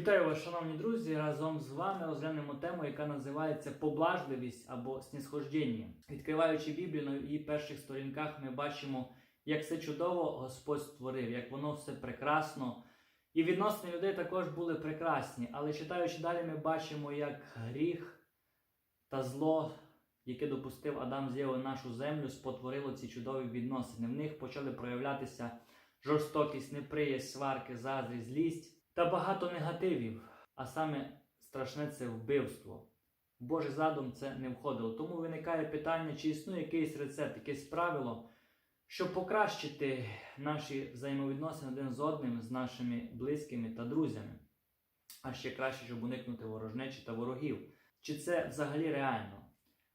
Вітаю вас, шановні друзі! Разом з вами розглянемо тему, яка називається поблажливість або снісхождення. Відкриваючи Біблію на її перших сторінках, ми бачимо, як все чудово Господь створив, як воно все прекрасно. І відносини людей також були прекрасні. Але читаючи далі, ми бачимо, як гріх та зло, яке допустив Адам з Євою нашу землю, спотворило ці чудові відносини. В них почали проявлятися жорстокість, неприязнь, сварки, заздрість, злість та багато негативів. А саме страшне це вбивство. В Божий задум це не входило. Тому виникає питання, чи існує якийсь рецепт, якесь правило, щоб покращити наші взаємовідносини один з одним, з нашими близькими та друзями. А ще краще, щоб уникнути ворожнечі та ворогів. Чи це взагалі реально?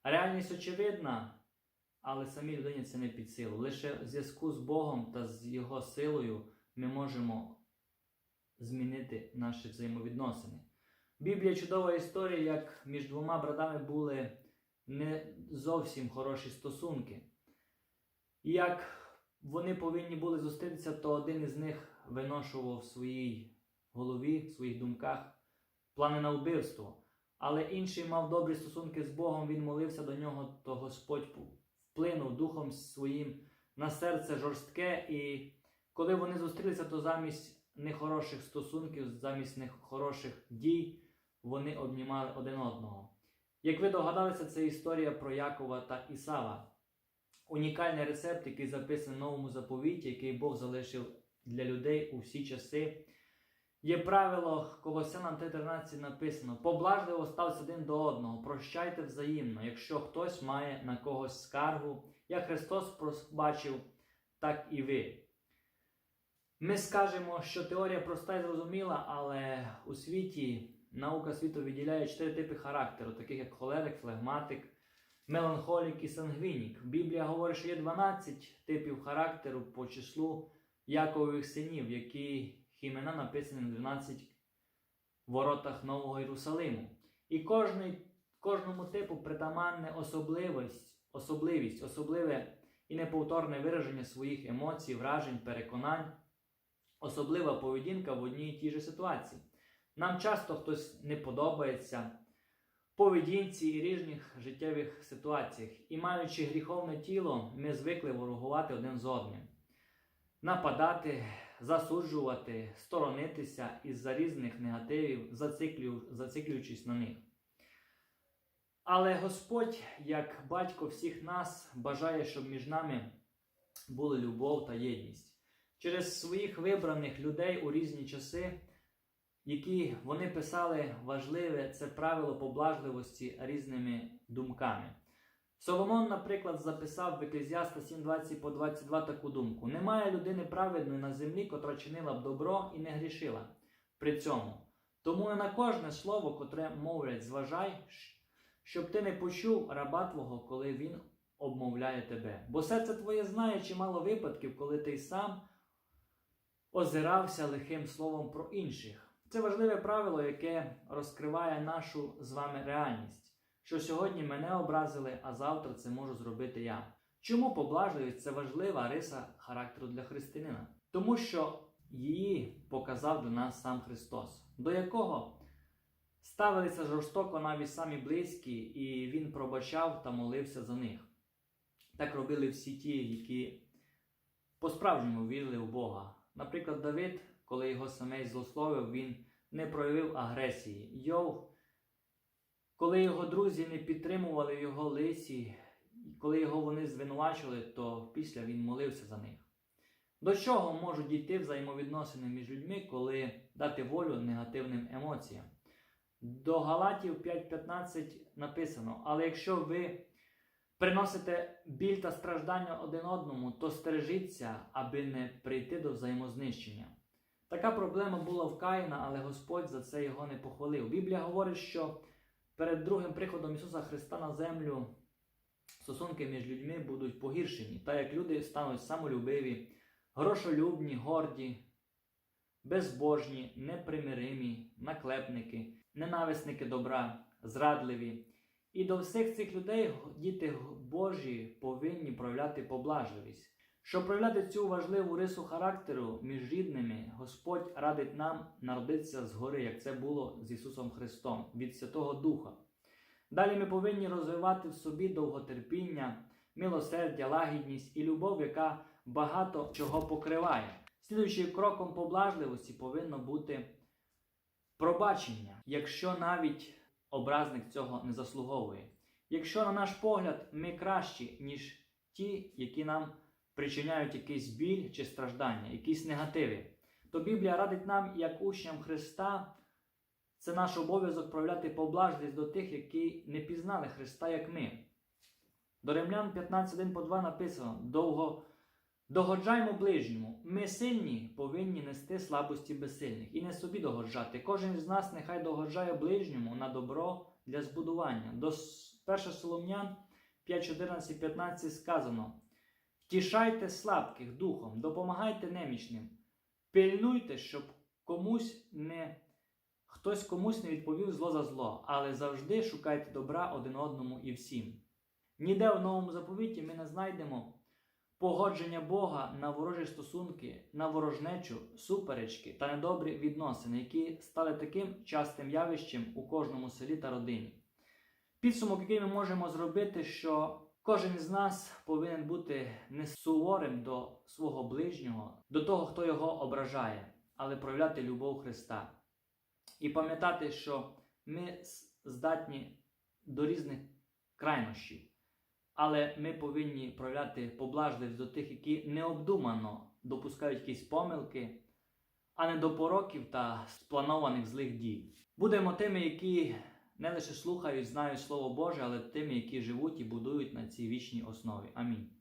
Реальність очевидна, але самій людині це не під силу. Лише в зв'язку з Богом та з Його силою ми можемо змінити наші взаємовідносини. Біблія чудова історія, як між двома братами були не зовсім хороші стосунки. І як вони повинні були зустрітися, то один із них виношував в своїй голові, в своїх думках плани на вбивство. Але інший мав добрі стосунки з Богом, він молився до нього, то Господь вплинув духом своїм на серце жорстке. І коли вони зустрілися, то замість нехороших стосунків, замість нехороших дій, вони обнімали один одного. Як ви догадалися, це історія про Якова та Ісава. Унікальний рецепт, який записаний в новому заповіті, який Бог залишив для людей у всі часи. Є правило Колосянам 3.13 написано: поблажливо стався один до одного, прощайте взаємно, якщо хтось має на когось скаргу, як Христос пробачив, так і ви. Ми скажемо, що теорія проста і зрозуміла, але у світі наука світу виділяє чотири типи характеру, таких як холерик, флегматик, меланхолік і сангвінік. Біблія говорить, що є 12 типів характеру по числу Якових синів, які імена написані на 12 воротах Нового Єрусалиму. І кожний, кожному типу притаманне особливість, особливість, особливе і неповторне вираження своїх емоцій, вражень, переконань, особлива поведінка в одній і тій же ситуації. Нам часто хтось не подобається поведінці і різних життєвих ситуаціях. І маючи гріховне тіло, ми звикли ворогувати один з одним нападати, засуджувати, сторонитися із-за різних негативів, зациклюючись на них. Але Господь, як батько всіх нас, бажає, щоб між нами були любов та єдність. Через своїх вибраних людей у різні часи, які вони писали важливе це правило поблажливості різними думками. Соломон, наприклад, записав в Еклезіаста 7.20 по 22 таку думку: Немає людини праведної на землі, котра чинила б добро і не грішила при цьому. Тому не на кожне слово, котре мовлять, зважай, щоб ти не почув раба твого, коли він обмовляє тебе. Бо серце твоє знає чимало випадків, коли ти сам озирався лихим словом про інших. Це важливе правило, яке розкриває нашу з вами реальність що сьогодні мене образили, а завтра це можу зробити я. Чому поблажливість це важлива риса характеру для християнина? Тому що її показав для нас сам Христос, до якого ставилися жорстоко навіть самі близькі, і Він пробачав та молився за них. Так робили всі ті, які по-справжньому вірили в Бога. Наприклад, Давид, коли його самець злословив, він не проявив агресії. Йов коли його друзі не підтримували його лисі, коли його вони звинувачували, то після він молився за них. До чого можуть дійти взаємовідносини між людьми, коли дати волю негативним емоціям? До Галатів 5.15 написано: Але якщо ви приносите біль та страждання один одному, то стережіться, аби не прийти до взаємознищення. Така проблема була в Каїна, але Господь за це його не похвалив. Біблія говорить, що перед другим приходом Ісуса Христа на землю стосунки між людьми будуть погіршені, так як люди стануть самолюбиві, грошолюбні, горді, безбожні, непримиримі, наклепники, ненависники добра, зрадливі. І до всіх цих людей діти Божі повинні проявляти поблажливість, Щоб проявляти цю важливу рису характеру між рідними, Господь радить нам народитися згори, як це було з Ісусом Христом, від Святого Духа. Далі ми повинні розвивати в собі довготерпіння, милосердя, лагідність і любов, яка багато чого покриває. Слідуючим кроком поблажливості повинно бути пробачення, якщо навіть образник цього не заслуговує. Якщо, на наш погляд, ми кращі, ніж ті, які нам причиняють якийсь біль чи страждання, якісь негативи, то Біблія радить нам, як учням Христа, це наш обов'язок проявляти поблажливість до тих, які не пізнали Христа, як ми. До Римлян 15.1 по 2 написано: довго догоджаймо ближньому. Ми сильні повинні нести слабості безсильних і не собі догоджати. Кожен з нас нехай догоджає ближньому на добро для збудування. До 1 Солом'ян 5.14, 15 сказано: Втішайте слабких духом, допомагайте немічним, пильнуйте, щоб комусь не хтось комусь не відповів зло за зло, але завжди шукайте добра один одному і всім. Ніде в новому заповіті ми не знайдемо погодження Бога на ворожі стосунки, на ворожнечу, суперечки та недобрі відносини, які стали таким частим явищем у кожному селі та родині. Підсумок, який ми можемо зробити, що кожен з нас повинен бути не суворим до свого ближнього, до того, хто його ображає, але проявляти любов Христа. І пам'ятати, що ми здатні до різних крайнощів. Але ми повинні проявляти поблажливість до тих, які необдумано допускають якісь помилки, а не до пороків та спланованих злих дій. Будемо тими, які не лише слухають, знають Слово Боже, але тими, які живуть і будують на цій вічній основі. Амінь.